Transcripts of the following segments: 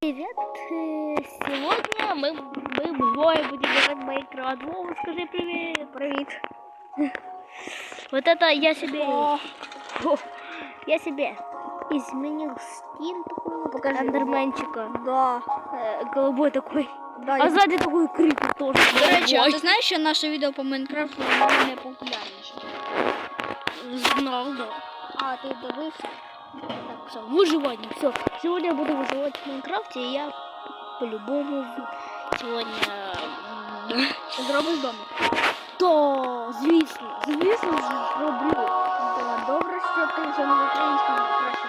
Привет! Э, Сегодня мы, мы вдвоем будем играть в Майнкрафт. Вова, скажи привет! Привет! Вот это я себе... О, я себе изменил скин такой, покажи. Андерменчика. Да. голубой такой. а сзади такой крипер тоже. До речі, а голубой. ти знаєш, що наше відео по Майнкрафту воно найпопулярніше? Знал, да. А, ти дивився? Все, выживание. Все. Сегодня я буду выживать в Майнкрафте, и я по-любому сегодня м, Зробиш домик. То, звісно, звісно, зроблю. Да, добре, що ти вже на українському краще.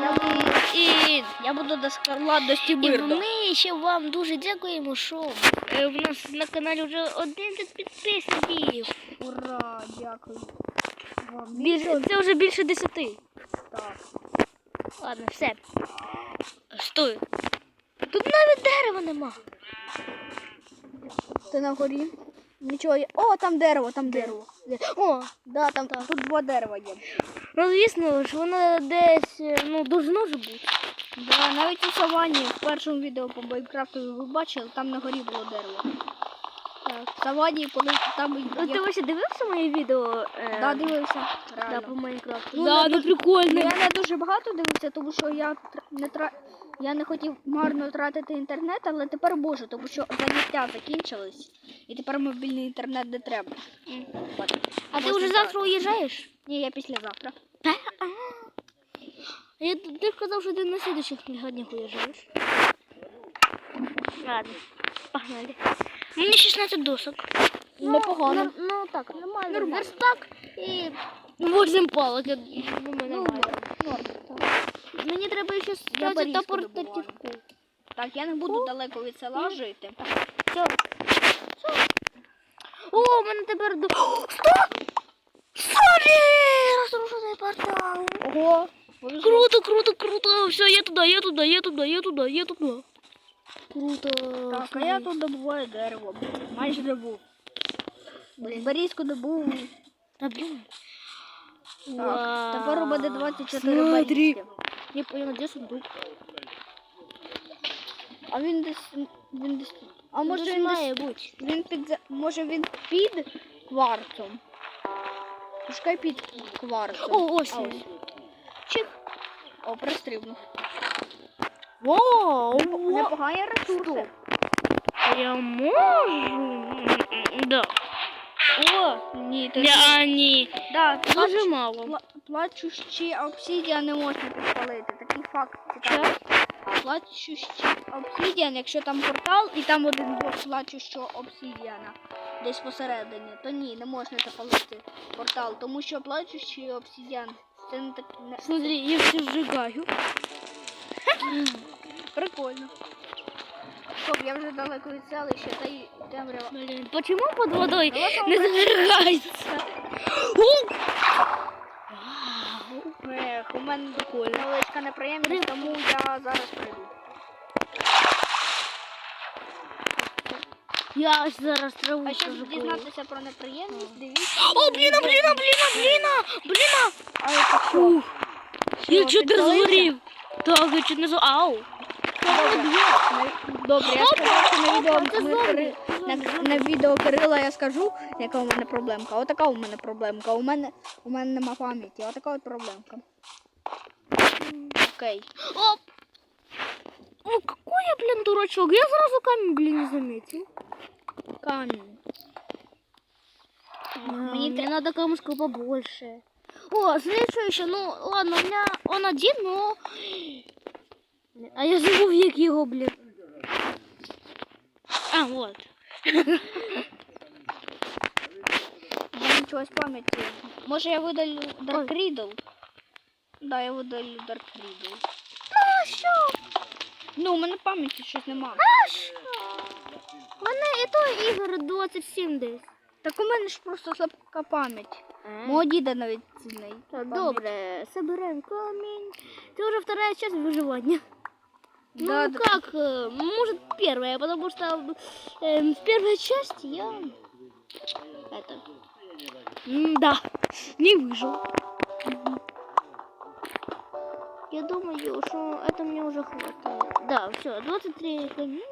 Я буду, І, я буду до складності і мирно. ми ще вам дуже дякуємо, що е, в нас на каналі вже 11 підписників. Ура, дякую. Вам Більше, це вже більше 10. Так. Ладно, все. Стой. Тут навіть дерева нема. Ти на горі? Нічого є. О, там дерево, там дерево. О, Да, там тут два дерева є. ну звісно ж, воно десь, е, ну, должно ж бути. Да, навіть у савані в першому відео по Майнкрафту ви бачили, там на горі було дерево. В савані, коли там Ну, ти ось дивився моє відео? Е, Да, дивився. да, по Майнкрафту. Ну, да, ну прикольно. Я не дуже багато дивився, тому що я не тра... я не хотів марно тратити інтернет, але тепер можу, тому що заняття закінчились, і тепер мобільний інтернет не треба. От. А ти вже завтра уїжджаєш? Ні, я післязавтра. Я ти сказав, що ти на слідучих днях уїжджаєш. Ладно, погнали. Мені 16 досок. Непогано. Ну, ну так, нормально. Нормально. Верстак і 8 палок. Я думаю, Ну, нормально. норм, так. Мені треба ще стати та добуваю. Так, я не буду далеко від села жити. Все. Все. О, у мене тепер до... Стоп! Сорі! Розрушений портал. Ого! Круто, круто, круто. Все, я туда, я туда, я туда, я туда, я туда. Круто. Так, а я тут добуваю дерево. Майже добув. Берізку добув. Та блін. Так, тепер у мене 24 Смотри. Я понял, де сундук? А він десь. Він десь. А може він має десь. бути. Він під. Може він під кварцом. Пускай під кварцом. О, ось він. Чик. О, пристрибнув. Вау, Непогані ресурси. Я можу. Да. О, ні, то Я ні. да, Дуже плач- мало. пла- плачущі обсидіан не можна підпалити. Такий факт цікавий. Плачущий обсидіан, якщо там портал і там один блок плачущого обсидіана десь посередині, то ні, не можна запалити портал, тому що плачущий обсидіан це не так не Смотри, я все сжигаю. прикольно. Стоп, я вже далеко від селища, та й темрява. Блин, почему под водой Давай не зажигается? О! Ех, у мене невеличка неприємність, тому я зараз прийду. Я аж зараз траву А щоб дізнатися про неприємність, дивіться. О, бліна, бліна, бліна, бліна, бліна. А це що? Я чуть не згорів. Так, я чуть не згорів. Ау. Добре, я сказав, що на відео, ми. Кири- на, на відео Кирила я скажу, яка у мене проблемка. Отака у мене проблемка. У мене, у мене нема пам'яті. Отака от проблемка. Окей. Оп. О, какой я, блин, дурачок. Я сразу камень, блин, не заметил. Камінь. Мне, мне надо камушка побольше. О, знаешь что еще? Ну, ладно, у меня он один, но... А я забыл, як его, блин. А, вот. Я нічого з пам'яті. Може я видалю Dark Riddle? Да, я видалю Dark Riddle. А що? Ну, у мене пам'яті щось нема. А що? У мене і то ігор 27 десь. Так у мене ж просто слабка пам'ять. Е. Мого діда навіть цінний. Так, добре, собираем камень. Это уже вторая часть выживания. Да, ну да. как, э, может первая, потому что э, в первой части я это да не выжил. Я думаю, что это мне уже хватает. Да, все, 23 хвилини.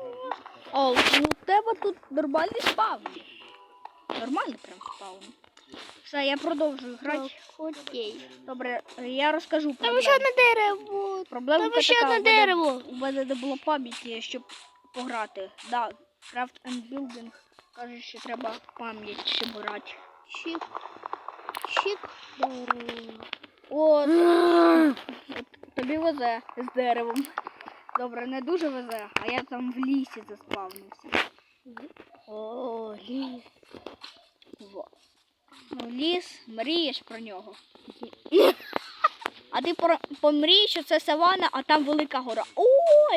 О, у тебе тут нормальний спаун. Нормальний прям спаун. Все, я продовжую грати. Окей. Добре, я розкажу Там ще одне дерево. Проблема Там ще одне дерево. У мене не було пам'яті, щоб пограти. Да, Craft and Building каже, що треба пам'ять, щоб грати. Чик. Чик. От, тобі везе з деревом. Добре, не дуже везе, а я там в лісі заспавнився. О, ліс. Во. Ну, ліс, мрієш про нього. А ти про, помрій, що це савана, а там велика гора. О,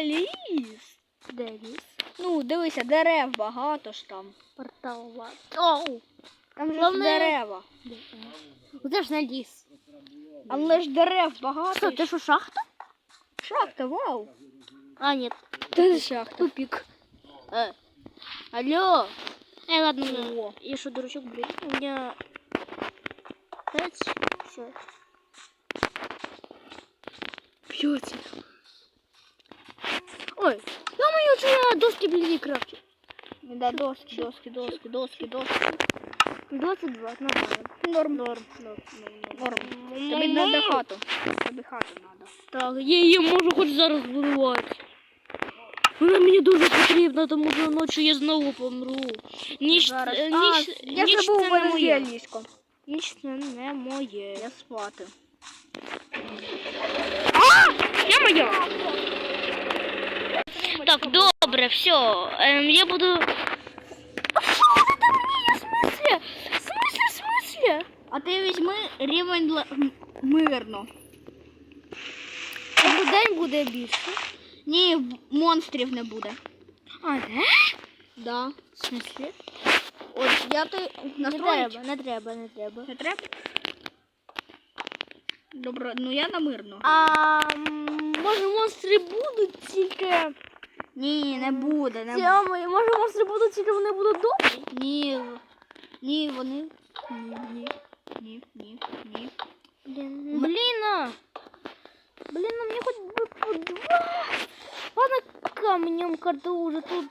ліс! Де ліс? Ну, дивися, дерев багато ж там. Портал Оу. Там же ж Головне- дерева. Де ж на ліс? Але ж дерев багато. Що, це що, шахта? Шахта, вау. А. Це не шахта. Тупик. Э. Алло. Эй, ладно, О. я что, дурачок, блин? У меня... Пять. Все. Пьете. Ой, я мою что я доски, блин, не крафчу. Да, доски, доски, доски, доски, доски. 22, нормально. Норм. Норм, норм, Норм. норм. Тобі треба хату. Тобі хату треба. Так, я її можу хоч зараз будувати. Вона мені дуже потрібна, тому що ночі я знову помру. Ніч, Зараз. е, А, ніч, я ніч забув, це не мене є ліжко. Ніч це не моє. Я спати. Я моя. Так, добре, все. Ем, я буду. А що це мені? В смысле? В смысле, в смысле? А ти візьми рівень л- м- мирно. Тобто день буде більше. Ні, в- монстрів не буде. А, де? Да. В смысле? От я ти Не треба, не треба, не треба. Не треба? Добре, ну я на мирно. А може монстри будуть тільки. Ні, не буде, не буде. Може монстри будуть тільки вони будуть добрі? Ні. Ні, вони. Ні, ні, ні, ні, ні. Блін, блін. Блін, мені хоч би по два. Ладно, камнем карта уже тут.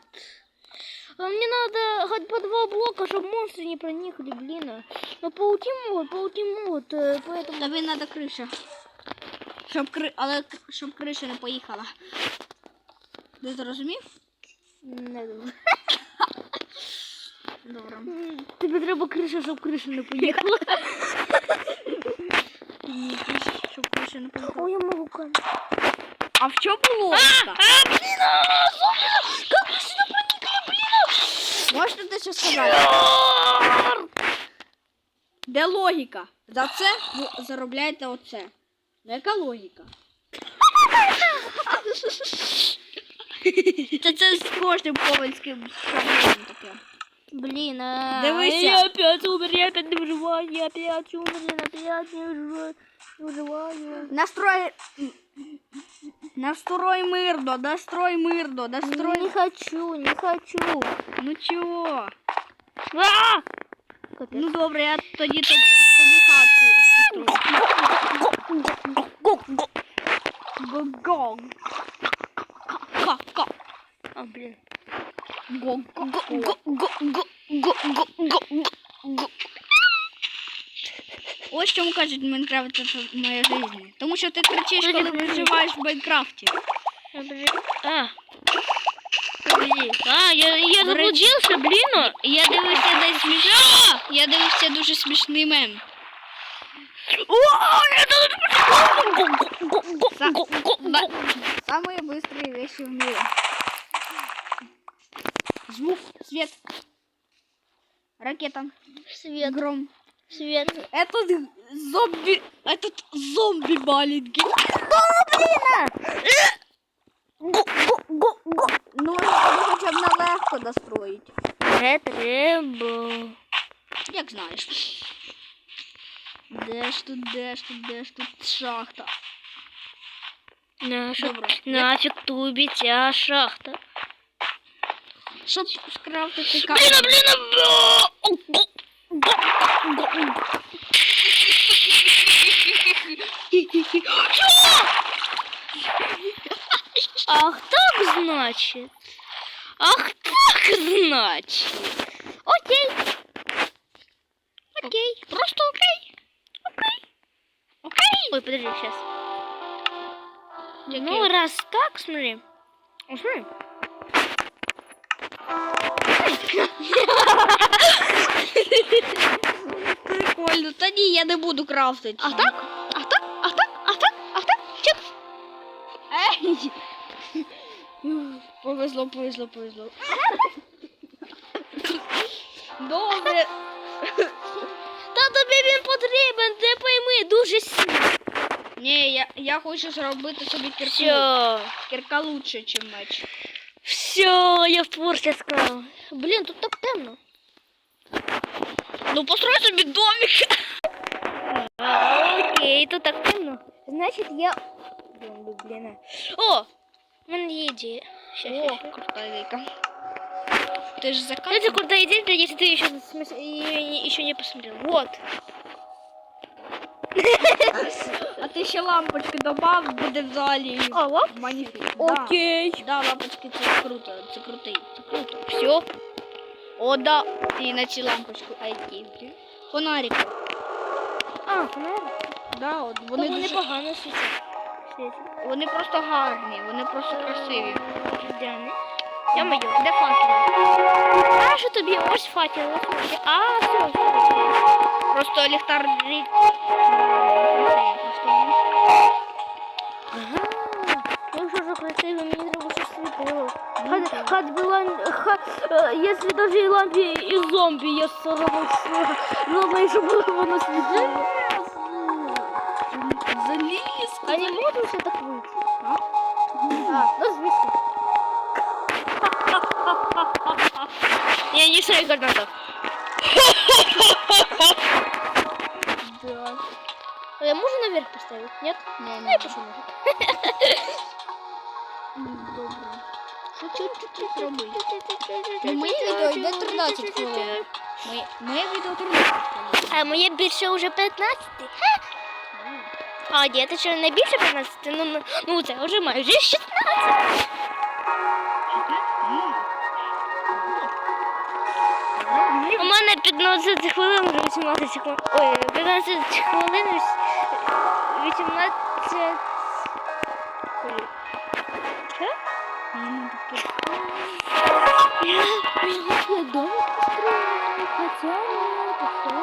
А мне надо хоть по два блока, чтобы монстры не проникли, блин. а. Но пауки могут, пауки могут, э, поэтому... Тобі треба криша. Щоб кри... Але к- щоб криша не поїхала. Ти зрозумів? Не думаю. Добре. М, Тобі треба криша, щоб криша не поїхала. Ні, криша, щоб криша не поїхала. Ой, я могу камень. А в чому логіка? А, блин, а, зомби! Как вы сюда проникли, блин? Можете ти що сказати? Чёрт! Де логіка? За це ви заробляєте оце. Ну яка логіка? Це це з кожним ковальським шаблоном таке. Блин, а... Дивися. Я опять умер, я опять не выживаю, я опять умер, я опять не выживаю. Не выживаю. Настрой. Настрой мирно, настрой мирно, настрой. Не хочу, не хочу. Ну чого? А! Капец. Ну добре, я тоді тоді, тоді хатку построю. Го-го. Ка-ка. А, блин. Го-го. Ось чому кажуть Майнкрафт це моя жизнь. Тому що ти кричиш, коли Подожди. виживаєш в Майнкрафті. А, блин. А. Погоди. А, я, я До речі- заблудился, блин. Я дивився десь смішно. Я дивився дуже смішний мем. О, это... Са- ба- Самые быстрые вещи в мире. Звук, свет, ракета, Свет, гром. свет. Этот зомби, этот зомби маленький. Ну, это хоча б нелегко достроїть. Не треба. Як знаєш. Де ж тут, де ж тут, де ж тут шахта? Нафиг, Добре. нафиг тубить ця шахта. Щоб скрафтити Блин, камінь. а, блин, а, Що? Ах, так значит. Ах, так значит. Окей. Окей. Просто окей. Окей. Окей. Ой, подожди, сейчас. Ну, раз так, смотри. Ну, Смотри. Прикольно. Та ні, я не буду крафтити. Ах так? Ах так? Ах так? Ах так? Ах так? Чек. Ей! Повезло, повезло, повезло. Добре. Та тобі він потрібен, ти пойми, дуже сильно. Ні, я, я хочу зробити собі кірку. Все. Кірка лучше, ніж меч. Все, я в курсі сказав. Блін, тут так темно. Ну построй собі домик. Окей, тут так темно. Значить, я. Блін, блін. О! У мене є ідея. Щас, щас, О, щас. крута ідейка. Ти ж Это закатив? крутая идея, если ты еще, еще не посмотрел. Вот. А ти ще лампочки добав, буде в залі. А, вот. Маніфік. Окей. Да. да, лампочки це круто, це крутий, це круто. Все. О, да. І на лампочку айтівки. Фонарики. А, фонарик. Да, от вони дуже... непогано світять. Вони просто гарні, вони просто красиві. Я мою. Де факел? А, що тобі? Ось факел. А, все. Просто ліхтар. Ага. Ну що ж красиво, мені треба щось світило. Хай, хай була, хай, е, якщо даже і лампі, і зомбі є сорока, головне, щоб воно світило. Заліз. А не можу ще так вийти? А, ну звісно. Я не знаю, как надо. Да. Я можно наверх поставить? Нет? Не, Ну, не. я пошел наверх. Моє відео йде 13 хвилин. Моє, відео 13 хвилин. А моє більше вже 15. Ха! А, ні, це ще не більше 15, ну, ну, ну це вже майже 16. У мене 15 хвилин вже 18 секунд. Ой, 15 хвилин віс- 18. Ой. Я, дома построила, хотя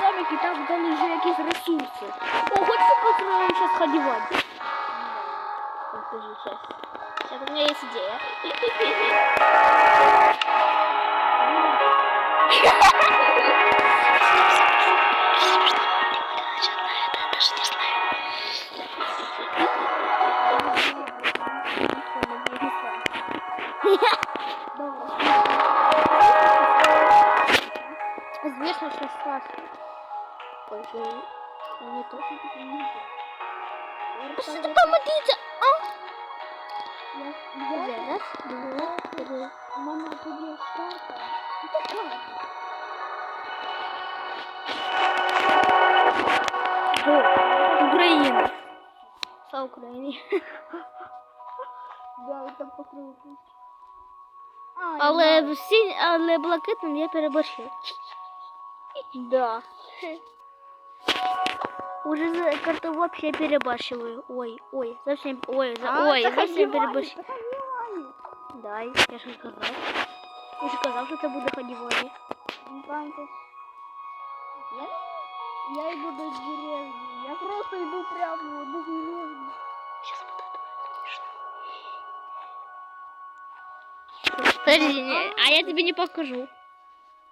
Домик, і там дали вже якісь ресурси. О, хочешь построим сейчас ходивать? Покажи сейчас. Сейчас у меня есть идея. ой, не то. Що ти там дивиться? А? Зараз, два, три. Мама тобі карта. Україна. Слава Україні. Да, там покрив. Але всі, але блакитним я переборщив. Да. Уже за карту вообще перебарщиваю. Ой, ой, совсем, ой, за, А, ой, так совсем одевай, переборщив. Да, я ж сказав. Я ж казав, що це буде ходіводі. Я, я йду до деревні. Я просто йду прямо до деревні. Сейчас буде дуже смішно. Подожди, не- а я тебе не покажу.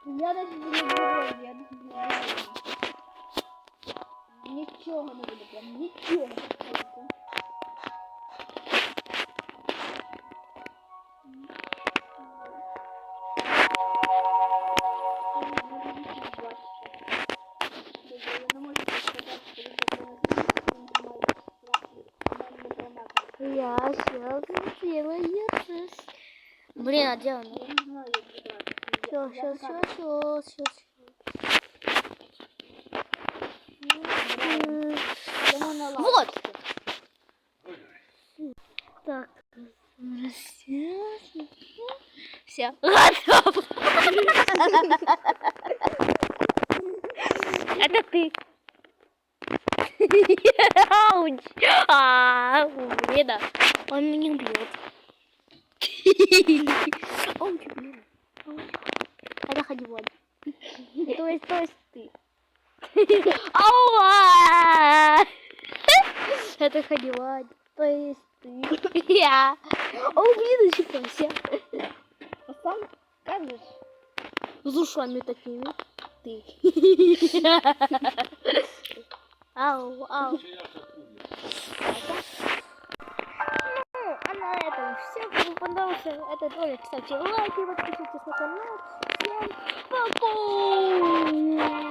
Я навіть не деревні, я навіть не деревні. Нічого не буде, прям нічого. Я сейчас сделаю раз. Блин, а где он? Все, все, все, все, все. Йому не Вот. Так. Все. Готово. Это ты. Ауч. А, блин. Он меня убьет. Ауч, блин. Ауч. Это ходивон. То есть, то есть ты. Ауа! Это ходивон. То есть ты. Я. О, блин, зачепился. С ушами такими. Ты. Ау, ау. Ну, а на этом все. Кому понравился этот ролик, ставьте лайки, подписывайтесь на канал. Всем пока!